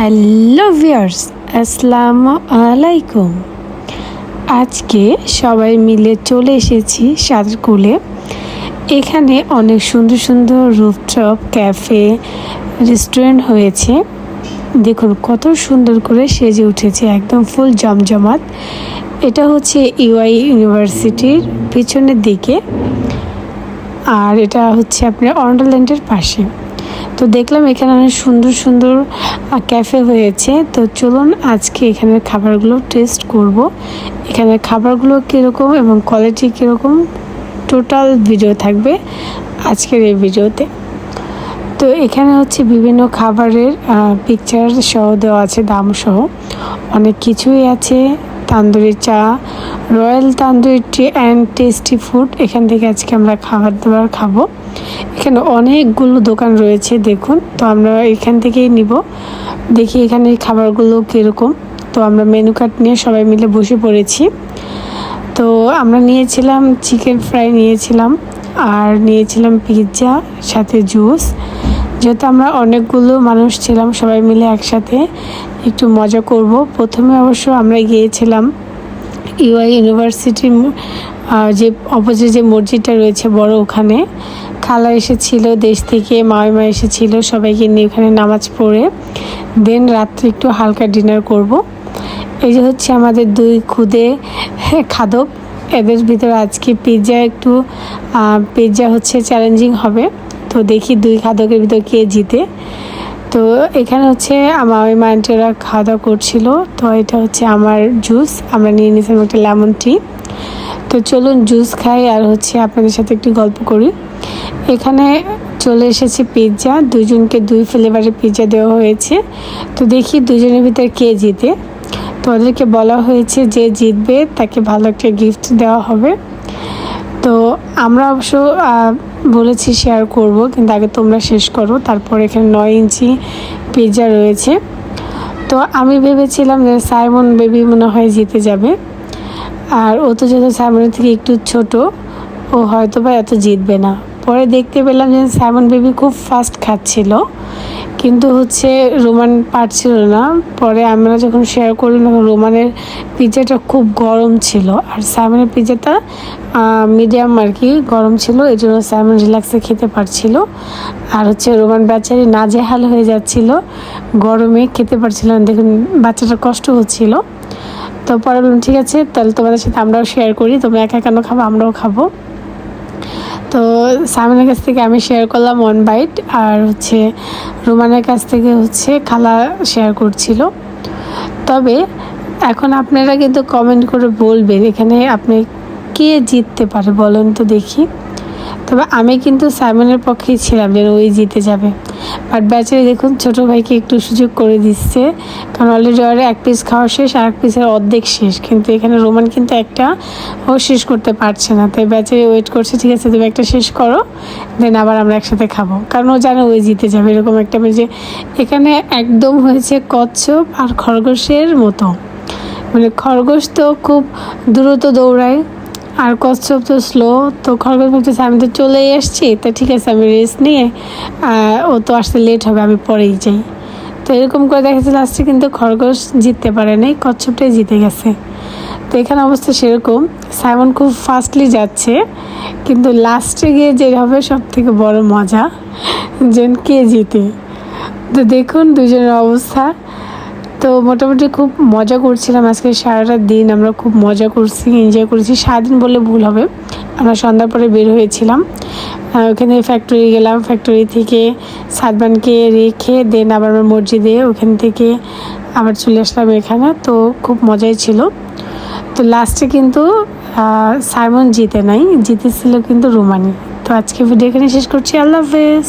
Hello viewers আসসালামু আলাইকুম। আজকে সবাই মিলে চলে এসেছি সাদরকুলে এখানে অনেক সুন্দর সুন্দর রুফটপ, ক্যাফে, রেস্টুরেন্ট হয়েছে। দেখুন, কত সুন্দর করে সেজে উঠেছে, একদম ফুল জমজমাট। এটা হচ্ছে ইউআই ইউনিভার্সিটির পিছনের দিকে। আর এটা হচ্ছে আপনার অন্ডারল্যান্ডের পাশে। তো দেখলাম এখানে অনেক সুন্দর সুন্দর ক্যাফে হয়েছে। তো চলুন আজকে এখানের খাবারগুলো টেস্ট করব। এখানের খাবারগুলো কীরকম এবং কোয়ালিটি কীরকম? টোটাল ভিডিও থাকবে আজকের এই ভিডিওতে তো এখানে হচ্ছে বিভিন্ন খাবারের পিকচার সহ দেওয়া আছে দাম সহ অনেক কিছুই আছে। তান্দুরি চা, royal tandoori tea and tasty food. এখান থেকে আজকে আমরা খাবার দাবার খাব। এখানে অনেকগুলো দোকান রয়েছে, দেখুন। তো আমরা এখান থেকেই নিব। দেখি এখানে খাবারগুলো কীরকম। তো আমরা মেনু কার্ড নিয়ে সবাই মিলে বসে পড়েছি। তো আমরা নিয়েছিলাম চিকেন ফ্রাই নিয়েছিলাম, আর নিয়েছিলাম পিৎজা, সাথে জুস। যেহেতু আমরা অনেকগুলো মানুষ ছিলাম, সবাই মিলে একসাথে একটু মজা করব। প্রথমে অবশ্য আমরা গিয়েছিলাম ইউআই ইউনিভার্সিটির যে অপোজিট যে মসজিদটা রয়েছে বড় ওখানে। খালা এসেছিল দেশ থেকে মামিমা এসেছিল, সবাইকে নিয়ে ওখানে নামাজ পড়ে। দেন রাত্রে একটু হালকা ডিনার করব। এই যে হচ্ছে আমাদের দুই খুদে খাদক। এদের ভিতরে আজকে পিৎজা একটু পিৎজা হচ্ছে চ্যালেঞ্জিং হবে। তো দেখি দুই খাদকের ভিতর কে জিতে। তো এখানে হচ্ছে আমার ওই মাইন্টেরা খাওয়া দাওয়া করছিল। তো এটা হচ্ছে আমার জুস। আমরা নিয়ে নিয়েছিলাম একটা লেমন টি। তো চলুন জুস খাই আর হচ্ছে আপনাদের সাথে একটু গল্প করি। এখানে চলে এসেছে পিৎজা দুজনকে দুই ফ্লেভারের পিৎজা দেওয়া হয়েছে। তো দেখি দুজনের ভিতরে কে জিতে। তো ওদেরকে বলা হয়েছে যে জিতবে, তাকে ভালো একটা গিফট দেওয়া হবে। তো আমরা অবশ্য বলেছি শেয়ার করব, কিন্তু আগে তোমরা শেষ করো। তারপর এখানে নয় ইঞ্চি পিৎজা রয়েছে। তো আমি ভেবেছিলাম যে সাইমন বেবি মনে হয় জিতে যাবে। আর ও তো যেহেতু সাইমনের থেকে একটু ছোট, ও হয়তো বা এত জিতবে না। পরে দেখতে পেলাম যে সাইমন বেবি খুব ফাস্ট খাচ্ছিল। কিন্তু হচ্ছে রোমান পারছিল না। পরে আমরা যখন শেয়ার করলাম তখন রোমানের পিৎজাটা খুব গরম ছিল। আর সাইমনের পিৎজাটা মিডিয়াম আর কি, গরম ছিল। এই জন্য সাইমন রিল্যাক্সে খেতে পারছিল। আর হচ্ছে রোমান বেচারি নাজেহাল হয়ে যাচ্ছিল। গরমে খেতে পারছিল না। দেখুন, বাচ্চাটার কষ্ট হচ্ছিল। তো পরে ঠিক আছে, তাহলে তোমাদের সাথে আমরাও শেয়ার করি। তোমরা একা কেন খাব? আমরাও খাব। তো সামিনের কাছ থেকে আমি শেয়ার করলাম ওয়ান বাইট আর হচ্ছে রুমানের কাছ থেকে হচ্ছে খালা শেয়ার করছিল। তবে এখন আপনারা কিন্তু কমেন্ট করে বলবেন, এখানে আপনি কে জিততে পারে বলেন তো দেখি। তবে আমি কিন্তু সাইমনের পক্ষেই ছিলাম যেন ওই জিতে যাবে। বাট ব্যাচারে দেখুন, ছোটো ভাইকে একটু সুযোগ করে দিচ্ছে। কারণ অলরেডি ওর এক পিস খাওয়া শেষ আর এক পিসের অর্ধেক শেষ। কিন্তু এখানে রোমান কিন্তু একটা ও শেষ করতে পারছে না। তাই ব্যাচারে ওয়েট করছে, ঠিক আছে, তুমি একটা শেষ করো দেন আবার আমরা একসাথে খাব। কারণ ও জানে ওই জিতে যাবে। এরকম একটা যে এখানে একদম হয়েছে কচ্ছপ আর খরগোশের মতো। মানে খরগোশ তো খুব দ্রুত দৌড়ায় আর কচ্ছপ তো স্লো তো খরগোশ ভাবতেছে আমি তো চলেই এসছি তা ঠিক আছে, আমি রেস্ট নিয়ে ও তো আসতে লেট হবে, আমি পরেই যাই। তো এরকম করে দেখা যাচ্ছে লাস্টে কিন্তু খরগোশ জিততে পারে নাই, কচ্ছপটাই জিতে গেছে। তো এখানে অবস্থা সেরকম। সাইমন খুব ফাস্টলি যাচ্ছে, কিন্তু লাস্টে গিয়ে যে হবে সব থেকে বড় মজা যেন কে জিতে? তো দেখুন দুজনের অবস্থা। তো মোটামুটি খুব মজা করছিলাম। আজকে সারাটা দিন আমরা খুব মজা করছি এনজয় করেছি। সারাদিন বলে ভুল হবে। আমরা সন্ধ্যার পরে বের হয়েছিলাম। ওখানে ফ্যাক্টরি গেলাম। ফ্যাক্টরি থেকে সাদবানকে রেখে দেন আবার আমার মসজিদে ওখান থেকে আবার চলে আসলাম এখানে। তো খুব মজাই ছিল। তো লাস্টে কিন্তু সাইমন জিতে নাই। জিতেছিল কিন্তু রোমানি। তো আজকে ভিডিও এখানে শেষ করছি। আল্লাহ হাফেজ।